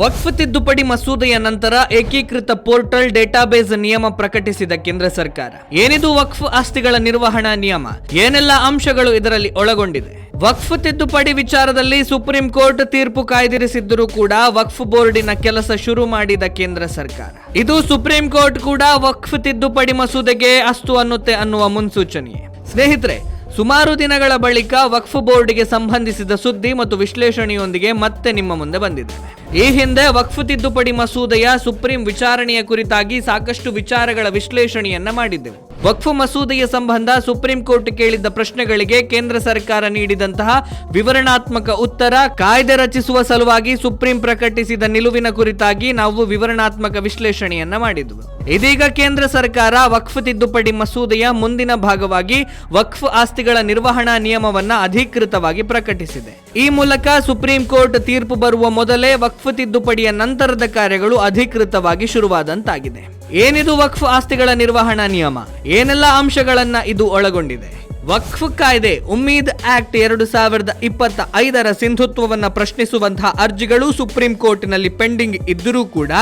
ವಕ್ಫ್ ತಿದ್ದುಪಡಿ ಮಸೂದೆಯ ನಂತರ ಏಕೀಕೃತ ಪೋರ್ಟಲ್ ಡೇಟಾಬೇಸ್ ನಿಯಮ ಪ್ರಕಟಿಸಿದ ಕೇಂದ್ರ ಸರ್ಕಾರ. ಏನಿದು ವಕ್ಫ್ ಆಸ್ತಿಗಳ ನಿರ್ವಹಣಾ ನಿಯಮ? ಏನೆಲ್ಲ ಅಂಶಗಳು ಇದರಲ್ಲಿ ಒಳಗೊಂಡಿದೆ? ವಕ್ಫ್ ತಿದ್ದುಪಡಿ ವಿಚಾರದಲ್ಲಿ ಸುಪ್ರೀಂ ಕೋರ್ಟ್ ತೀರ್ಪು ಕಾಯ್ದಿರಿಸಿದ್ದರೂ ಕೂಡ ವಕ್ಫ್ ಬೋರ್ಡಿನ ಕೆಲಸ ಶುರು ಮಾಡಿದ ಕೇಂದ್ರ ಸರ್ಕಾರ. ಇದು ಸುಪ್ರೀಂ ಕೋರ್ಟ್ ಕೂಡ ವಕ್ಫ್ ತಿದ್ದುಪಡಿ ಮಸೂದೆಗೆ ಅಸ್ತು ಅನ್ನುತ್ತೆ ಅನ್ನುವ ಮುನ್ಸೂಚನೆಯೇ. ಸ್ನೇಹಿತರೆ ಸುಮಾರು ದಿನಗಳ ಬಳಿಕ ವಕ್ಫ್ ಬೋರ್ಡ್ಗೆ ಸಂಬಂಧಿಸಿದ ಸುದ್ದಿ ಮತ್ತು ವಿಶ್ಲೇಷಣೆಯೊಂದಿಗೆ ಮತ್ತೆ ನಿಮ್ಮ ಮುಂದೆ ಬಂದಿದ್ದೇನೆ ಈ ಹಿಂದೆ ವಕ್ಫ್ ತಿದ್ದುಪಡಿ ಮಸೂದೆಯ ಸುಪ್ರೀಂ ವಿಚಾರಣೆಯ ಕುರಿತಾಗಿ ಸಾಕಷ್ಟು ವಿಚಾರಗಳ ವಿಶ್ಲೇಷಣೆಯನ್ನ ಮಾಡಿದ್ದೆವು. ವಕ್ಫ್ ಮಸೂದೆಯ ಸಂಬಂಧ ಸುಪ್ರೀಂ ಕೋರ್ಟ್ ಕೇಳಿದ್ದ ಪ್ರಶ್ನೆಗಳಿಗೆ ಕೇಂದ್ರ ಸರ್ಕಾರ ನೀಡಿದಂತಹ ವಿವರಣಾತ್ಮಕ ಉತ್ತರ ಕಾಯ್ದೆ ರಚಿಸುವ ಸಲುವಾಗಿ ಸುಪ್ರೀಂ ಪ್ರಕಟಿಸಿದ ನಿಲುವಿನ ಕುರಿತಾಗಿ ನಾವು ವಿವರಣಾತ್ಮಕ ವಿಶ್ಲೇಷಣೆಯನ್ನ ಮಾಡಿದ್ವು. ಇದೀಗ ಕೇಂದ್ರ ಸರ್ಕಾರ ವಕ್ಫ್ ತಿದ್ದುಪಡಿ ಮಸೂದೆಯ ಮುಂದಿನ ಭಾಗವಾಗಿ ವಕ್ಫ್ ಆಸ್ತಿಗಳ ನಿರ್ವಹಣಾ ನಿಯಮವನ್ನ ಅಧಿಕೃತವಾಗಿ ಪ್ರಕಟಿಸಿದೆ. ಈ ಮೂಲಕ ಸುಪ್ರೀಂ ಕೋರ್ಟ್ ತೀರ್ಪು ಬರುವ ಮೊದಲೇ ವಕ್ಫ್ ತಿದ್ದುಪಡಿಯ ನಂತರದ ಕಾರ್ಯಗಳು ಅಧಿಕೃತವಾಗಿ ಶುರುವಾದಂತಾಗಿದೆ. ಏನಿದು ವಕ್ಫ್ ಆಸ್ತಿಗಳ ನಿರ್ವಹಣಾ ನಿಯಮ? ಏನೆಲ್ಲ ಅಂಶಗಳನ್ನ ಇದು ಒಳಗೊಂಡಿದೆ? ವಕ್ಫ್ ಕಾಯ್ದೆ ಉಮ್ಮೀದ್ ಆಕ್ಟ್ ಎರಡು ಸಾವಿರದ ಇಪ್ಪತ್ತ ಐದರ ಸಿಂಧುತ್ವವನ್ನು ಪ್ರಶ್ನಿಸುವಂತಹ ಅರ್ಜಿಗಳು ಸುಪ್ರೀಂ ಕೋರ್ಟ್ನಲ್ಲಿ ಪೆಂಡಿಂಗ್ ಇದ್ದರೂ ಕೂಡ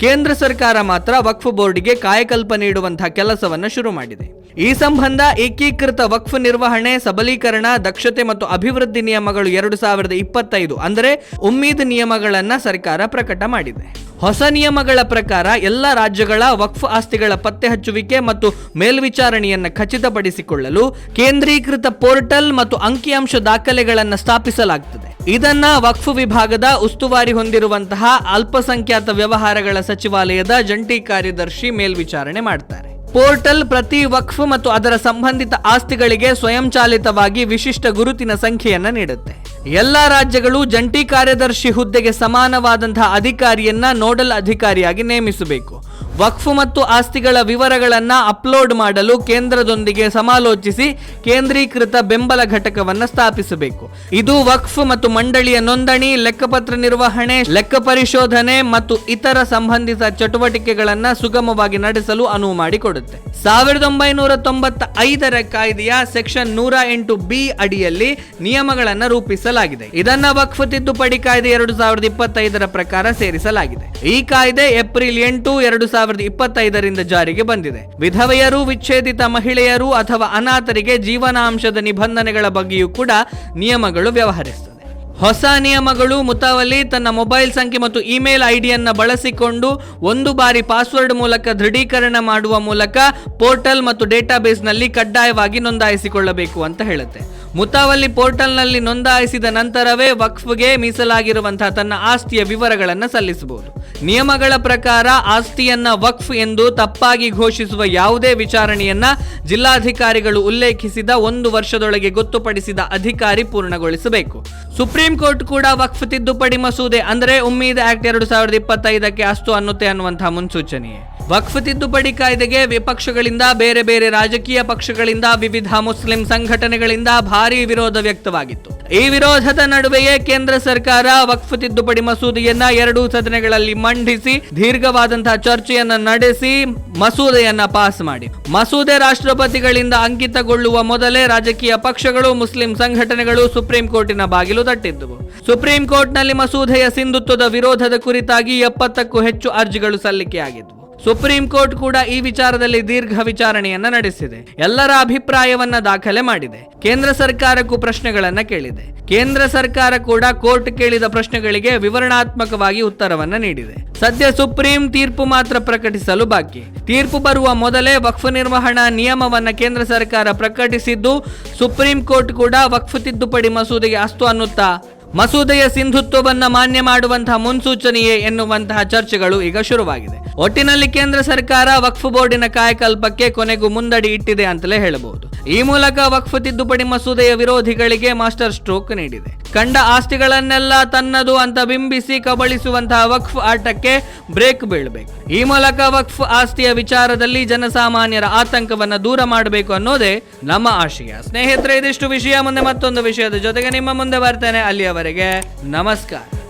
ಕೇಂದ್ರ ಸರ್ಕಾರ ಮಾತ್ರ ವಕ್ಫ್ ಬೋರ್ಡ್ಗೆ ಕಾಯಕಲ್ಪ ನೀಡುವಂತಹ ಕೆಲಸವನ್ನು ಶುರು ಮಾಡಿದೆ. ಈ ಸಂಬಂಧ ಏಕೀಕೃತ ವಕ್ಫ್ ನಿರ್ವಹಣೆ, ಸಬಲೀಕರಣ, ದಕ್ಷತೆ ಮತ್ತು ಅಭಿವೃದ್ಧಿ ನಿಯಮಗಳು ಎರಡು ಸಾವಿರದ ಇಪ್ಪತ್ತೈದು, ಅಂದರೆ ಉಮ್ಮೀದ್ ನಿಯಮಗಳನ್ನು ಸರ್ಕಾರ ಪ್ರಕಟ ಮಾಡಿದೆ. ಹೊಸ ನಿಯಮಗಳ ಪ್ರಕಾರ ಎಲ್ಲ ರಾಜ್ಯಗಳ ವಕ್ಫ್ ಆಸ್ತಿಗಳ ಪತ್ತೆ ಹಚ್ಚುವಿಕೆ ಮತ್ತು ಮೇಲ್ವಿಚಾರಣೆಯನ್ನು ಖಚಿತಪಡಿಸಿಕೊಳ್ಳಲು ಕೇಂದ್ರೀಕೃತ ಪೋರ್ಟಲ್ ಮತ್ತು ಅಂಕಿಅಂಶ ದಾಖಲೆಗಳನ್ನು ಸ್ಥಾಪಿಸಲಾಗುತ್ತದೆ ಇದನ್ನ ವಕ್ಫ್ ವಿಭಾಗದ ಉಸ್ತುವಾರಿ ಹೊಂದಿರುವಂತಹ ಅಲ್ಪಸಂಖ್ಯಾತ ವ್ಯವಹಾರಗಳ ಸಚಿವಾಲಯದ ಜಂಟಿ ಕಾರ್ಯದರ್ಶಿ ಮೇಲ್ವಿಚಾರಣೆ ಮಾಡ್ತಾರೆ. ಪೋರ್ಟಲ್ ಪ್ರತಿ ವಕ್ಫ್ ಮತ್ತು ಅದರ ಸಂಬಂಧಿತ ಆಸ್ತಿಗಳಿಗೆ ಸ್ವಯಂಚಾಲಿತವಾಗಿ ವಿಶಿಷ್ಟ ಗುರುತಿನ ಸಂಖ್ಯೆಯನ್ನು ನೀಡುತ್ತೆ. ಎಲ್ಲ ರಾಜ್ಯಗಳು ಜಂಟಿ ಕಾರ್ಯದರ್ಶಿ ಹುದ್ದೆಗೆ ಸಮಾನವಾದಂತಹ ಅಧಿಕಾರಿಯನ್ನ ನೋಡಲ್ ಅಧಿಕಾರಿಯಾಗಿ ನೇಮಿಸಬೇಕು. ವಕ್ಫ್ ಮತ್ತು ಆಸ್ತಿಗಳ ವಿವರಗಳನ್ನು ಅಪ್ಲೋಡ್ ಮಾಡಲು ಕೇಂದ್ರದೊಂದಿಗೆ ಸಮಾಲೋಚಿಸಿ ಕೇಂದ್ರೀಕೃತ ಬೆಂಬಲ ಘಟಕವನ್ನು ಸ್ಥಾಪಿಸಬೇಕು. ಇದು ವಕ್ಫ್ ಮತ್ತು ಮಂಡಳಿಯ ನೋಂದಣಿ, ಲೆಕ್ಕಪತ್ರ ನಿರ್ವಹಣೆ, ಲೆಕ್ಕ ಪರಿಶೋಧನೆ ಮತ್ತು ಇತರ ಸಂಬಂಧಿತ ಚಟುವಟಿಕೆಗಳನ್ನು ಸುಗಮವಾಗಿ ನಡೆಸಲು ಅನುವು ಮಾಡಿಕೊಡುತ್ತೆ. ಸಾವಿರದ ಒಂಬೈನೂರ ತೊಂಬತ್ತ ಐದರ ಕಾಯ್ದೆಯ ಸೆಕ್ಷನ್ ನೂರ ಎಂಟು ಬಿ ಅಡಿಯಲ್ಲಿ ನಿಯಮಗಳನ್ನು ರೂಪಿಸಲಾಗಿದೆ. ಇದನ್ನ ವಕ್ಫ್ ತಿದ್ದುಪಡಿ ಕಾಯ್ದೆ ಎರಡು ಸಾವಿರದ ಇಪ್ಪತ್ತೈದರ ಪ್ರಕಾರ ಸೇರಿಸಲಾಗಿದೆ. ಈ ಕಾಯ್ದೆ ಏಪ್ರಿಲ್ ಎಂಟು, ಎರಡು ಸಾವಿರದ ಇಪ್ಪತ್ತೈದರಿಂದ ಜಾರಿಗೆ ಬಂದಿದೆ. ವಿಧವೆಯರು, ವಿಚ್ಛೇದಿತ ಮಹಿಳೆಯರು ಅಥವಾ ಅನಾಥರಿಗೆ ಜೀವನಾಂಶದ ನಿಬಂಧನೆಗಳ ಬಗ್ಗೆಯೂ ಕೂಡ ನಿಯಮಗಳು ವ್ಯವಹರಿಸುತ್ತದೆ. ಹೊಸ ನಿಯಮಗಳು ಮುತಾವಲಿ ತನ್ನ ಮೊಬೈಲ್ ಸಂಖ್ಯೆ ಮತ್ತು ಇಮೇಲ್ ಐಡಿಯನ್ನ ಬಳಸಿಕೊಂಡು ಒಂದು ಬಾರಿ ಪಾಸ್ವರ್ಡ್ ಮೂಲಕ ದೃಢೀಕರಣ ಮಾಡುವ ಮೂಲಕ ಪೋರ್ಟಲ್ ಮತ್ತು ಡೇಟಾಬೇಸ್ನಲ್ಲಿ ಕಡ್ಡಾಯವಾಗಿ ನೋಂದಾಯಿಸಿಕೊಳ್ಳಬೇಕು ಅಂತ ಹೇಳುತ್ತೆ. ಮುತಾವಲ್ಲಿ ಪೋರ್ಟಲ್ನಲ್ಲಿ ನೋಂದಾಯಿಸಿದ ನಂತರವೇ ವಕ್ಫ್ಗೆ ಮೀಸಲಾಗಿರುವಂತಹ ತನ್ನ ಆಸ್ತಿಯ ವಿವರಗಳನ್ನು ಸಲ್ಲಿಸಬಹುದು. ನಿಯಮಗಳ ಪ್ರಕಾರ ಆಸ್ತಿಯನ್ನ ವಕ್ಫ್ ಎಂದು ತಪ್ಪಾಗಿ ಘೋಷಿಸುವ ಯಾವುದೇ ವಿಚಾರಣೆಯನ್ನ ಜಿಲ್ಲಾಧಿಕಾರಿಗಳು ಉಲ್ಲೇಖಿಸಿದ ಒಂದು ವರ್ಷದೊಳಗೆ ಗೊತ್ತುಪಡಿಸಿದ ಅಧಿಕಾರಿ ಪೂರ್ಣಗೊಳಿಸಬೇಕು. ಸುಪ್ರೀಂ ಕೋರ್ಟ್ ಕೂಡ ವಕ್ಫ್ ತಿದ್ದುಪಡಿ ಮಸೂದೆ ಅಂದರೆ ಉಮ್ಮೀದ್ ಆಕ್ಟ್ ಎರಡು ಸಾವಿರದ ಇಪ್ಪತ್ತೈದಕ್ಕೆ ಅಸ್ತು ಅನ್ನುತ್ತೆ ಅನ್ನುವಂತಹ ಮುನ್ಸೂಚನೆಯೇ. ವಕ್ಫ್ ತಿದ್ದುಪಡಿ ಕಾಯ್ದೆಗೆ ವಿಪಕ್ಷಗಳಿಂದ, ಬೇರೆ ಬೇರೆ ರಾಜಕೀಯ ಪಕ್ಷಗಳಿಂದ, ವಿವಿಧ ಮುಸ್ಲಿಂ ಸಂಘಟನೆಗಳಿಂದ ಭಾರಿ ವಿರೋಧ ವ್ಯಕ್ತವಾಗಿತ್ತು. ಈ ವಿರೋಧದ ನಡುವೆಯೇ ಕೇಂದ್ರ ಸರ್ಕಾರ ವಕ್ಫ್ ತಿದ್ದುಪಡಿ ಮಸೂದೆಯನ್ನ ಎರಡೂ ಸದನಗಳಲ್ಲಿ ಮಂಡಿಸಿ, ದೀರ್ಘವಾದಂತಹ ಚರ್ಚೆಯನ್ನ ನಡೆಸಿ, ಮಸೂದೆಯನ್ನ ಪಾಸ್ ಮಾಡಿ. ಮಸೂದೆ ರಾಷ್ಟ್ರಪತಿಗಳಿಂದ ಅಂಕಿತಗೊಳ್ಳುವ ಮೊದಲೇ ರಾಜಕೀಯ ಪಕ್ಷಗಳು, ಮುಸ್ಲಿಂ ಸಂಘಟನೆಗಳು ಸುಪ್ರೀಂ ಕೋರ್ಟಿನ ಬಾಗಿಲು ತಟ್ಟಿದ್ದವು. ಸುಪ್ರೀಂ ಕೋರ್ಟ್ನಲ್ಲಿ ಮಸೂದೆಯ ಸಿಂಧುತ್ವದ ವಿರೋಧದ ಕುರಿತಾಗಿ ಎಪ್ಪತ್ತಕ್ಕೂ ಹೆಚ್ಚು ಅರ್ಜಿಗಳು ಸಲ್ಲಿಕೆಯಾಗಿದ್ವು. ಸುಪ್ರೀಂ ಕೋರ್ಟ್ ಕೂಡ ಈ ವಿಚಾರದಲ್ಲಿ ದೀರ್ಘ ವಿಚಾರಣೆಯನ್ನ ನಡೆಸಿದೆ. ಎಲ್ಲರ ಅಭಿಪ್ರಾಯವನ್ನ ದಾಖಲೆ ಮಾಡಿದೆ. ಕೇಂದ್ರ ಸರ್ಕಾರಕ್ಕೂ ಪ್ರಶ್ನೆಗಳನ್ನ ಕೇಳಿದೆ. ಕೇಂದ್ರ ಸರ್ಕಾರ ಕೂಡ ಕೋರ್ಟ್ ಕೇಳಿದ ಪ್ರಶ್ನೆಗಳಿಗೆ ವಿವರಣಾತ್ಮಕವಾಗಿ ಉತ್ತರವನ್ನ ನೀಡಿದೆ. ಸದ್ಯ ಸುಪ್ರೀಂ ತೀರ್ಪು ಮಾತ್ರ ಪ್ರಕಟಿಸಲು ಬಾಕಿ. ತೀರ್ಪು ಬರುವ ಮೊದಲೇ ವಕ್ಫ್ ನಿರ್ವಹಣಾ ನಿಯಮವನ್ನ ಕೇಂದ್ರ ಸರ್ಕಾರ ಪ್ರಕಟಿಸಿದ್ದು, ಸುಪ್ರೀಂ ಕೋರ್ಟ್ ಕೂಡ ವಕ್ಫ್ ತಿದ್ದುಪಡಿ ಮಸೂದೆಗೆ ಅಸ್ತು ಅನ್ನುತ್ತಾ ಮಸೂದೆಯ ಸಿಂಧುತ್ವವನ್ನ ಮಾನ್ಯ ಮಾಡುವಂತಹ ಮುನ್ಸೂಚನೆಯೇ ಎನ್ನುವಂತಹ ಚರ್ಚೆಗಳು ಈಗ ಶುರುವಾಗಿದೆ. ಒಟ್ಟಿನಲ್ಲಿ ಕೇಂದ್ರ ಸರ್ಕಾರ ವಕ್ಫ್ ಬೋರ್ಡಿನ ಕಾಯಕಲ್ಪಕ್ಕೆ ಕೊನೆಗೂ ಮುಂದಡಿ ಇಟ್ಟಿದೆ ಅಂತಲೇ ಹೇಳಬಹುದು. ಈ ಮೂಲಕ ವಕ್ಫ್ ತಿದ್ದುಪಡಿ ಮಸೂದೆಯ ವಿರೋಧಿಗಳಿಗೆ ಮಾಸ್ಟರ್ ಸ್ಟ್ರೋಕ್ ನೀಡಿದೆ. ಕಂಡ ಆಸ್ತಿಗಳನ್ನೆಲ್ಲ ತನ್ನದು ಅಂತ ಬಿಂಬಿಸಿ ಕಬಳಿಸುವಂತಹ ವಕ್ಫ್ ಆಟಕ್ಕೆ ಬ್ರೇಕ್ ಬೀಳಬೇಕು. ಈ ಮೂಲಕ ವಕ್ಫ್ ಆಸ್ತಿಯ ವಿಚಾರದಲ್ಲಿ ಜನಸಾಮಾನ್ಯರ ಆತಂಕವನ್ನ ದೂರ ಮಾಡಬೇಕು ಅನ್ನೋದೇ ನಮ್ಮ ಆಶಯ. ಸ್ನೇಹಿತರೆ, ಇದಿಷ್ಟು ವಿಷಯ. ಮುಂದೆ ಮತ್ತೊಂದು ವಿಷಯದ ಜೊತೆಗೆ ನಿಮ್ಮ ಮುಂದೆ ಬರ್ತೇನೆ. ಅಲ್ಲಿಯವರೆಗೆ मर नमस्कार।